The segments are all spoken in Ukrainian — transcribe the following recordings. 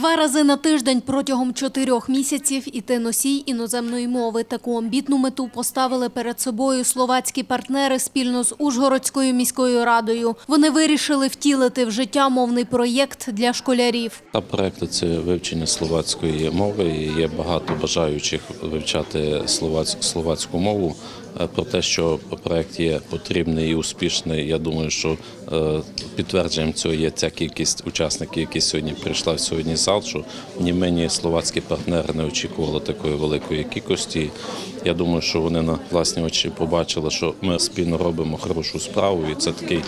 Два рази на тиждень протягом чотирьох місяців іти носій іноземної мови. Таку амбітну мету поставили перед собою словацькі партнери спільно з Ужгородською міською радою. Вони вирішили втілити в життя мовний проєкт для школярів. Та проекти це вивчення словацької мови. Є багато бажаючих вивчати словац- словацьку мову. Е, Про те, що проект є потрібний і успішний. Я думаю, що е, підтвердженням цього є ця кількість учасників, які сьогодні прийшла в сьогодні зал. Що ні ми, ні словацькі партнери не очікували такої великої кількості. Я думаю, що вони на власні очі побачили, що ми спільно робимо хорошу справу, і це такий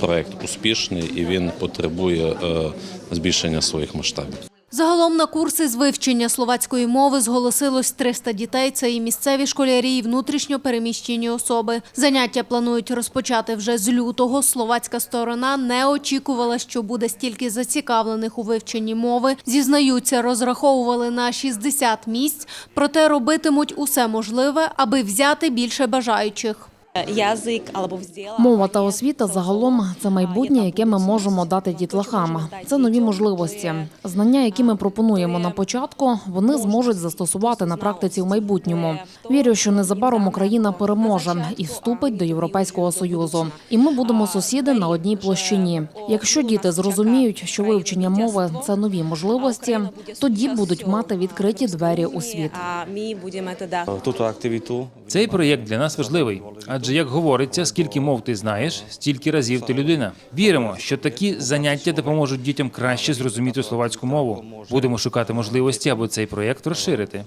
проект успішний, і він потребує е, збільшення своїх масштабів. Загалом на курси з вивчення словацької мови зголосилось 300 дітей. Це і місцеві школярі, і внутрішньо переміщені особи. Заняття планують розпочати вже з лютого. Словацька сторона не очікувала, що буде стільки зацікавлених у вивченні мови. Зізнаються, розраховували на 60 місць, проте робитимуть усе можливе, аби взяти більше бажаючих. Язик або. Мова та освіта загалом це майбутнє, яке ми можемо дати дітлахам. Це нові можливості. Знання, які ми пропонуємо на початку, вони зможуть застосувати на практиці в майбутньому. Вірю, що незабаром Україна переможе і вступить до Європейського союзу. І ми будемо сусіди на одній площині. Якщо діти зрозуміють, що вивчення мови це нові можливості, тоді будуть мати відкриті двері у світ. А ми будемо тоді túto. Цей проєкт для нас важливий, адже як говориться, скільки мов ти знаєш, стільки разів ти людина. Віримо, що такі заняття допоможуть дітям краще зрозуміти словацьку мову. Будемо шукати можливості, аби цей проєкт розширити.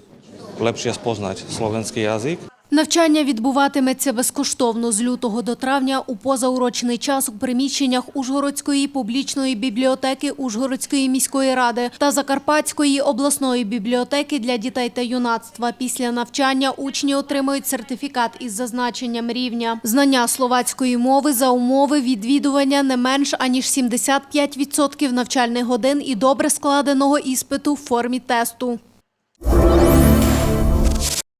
Лепше спознати словенський jazyk. Навчання відбуватиметься безкоштовно з лютого до травня у позаурочний час у приміщеннях Ужгородської публічної бібліотеки Ужгородської міської ради та Закарпатської обласної бібліотеки для дітей та юнацтва. Після навчання учні отримують сертифікат із зазначенням рівня. Знання словацької мови за умови відвідування не менш аніж 75% навчальних годин і добре складеного іспиту в формі тесту.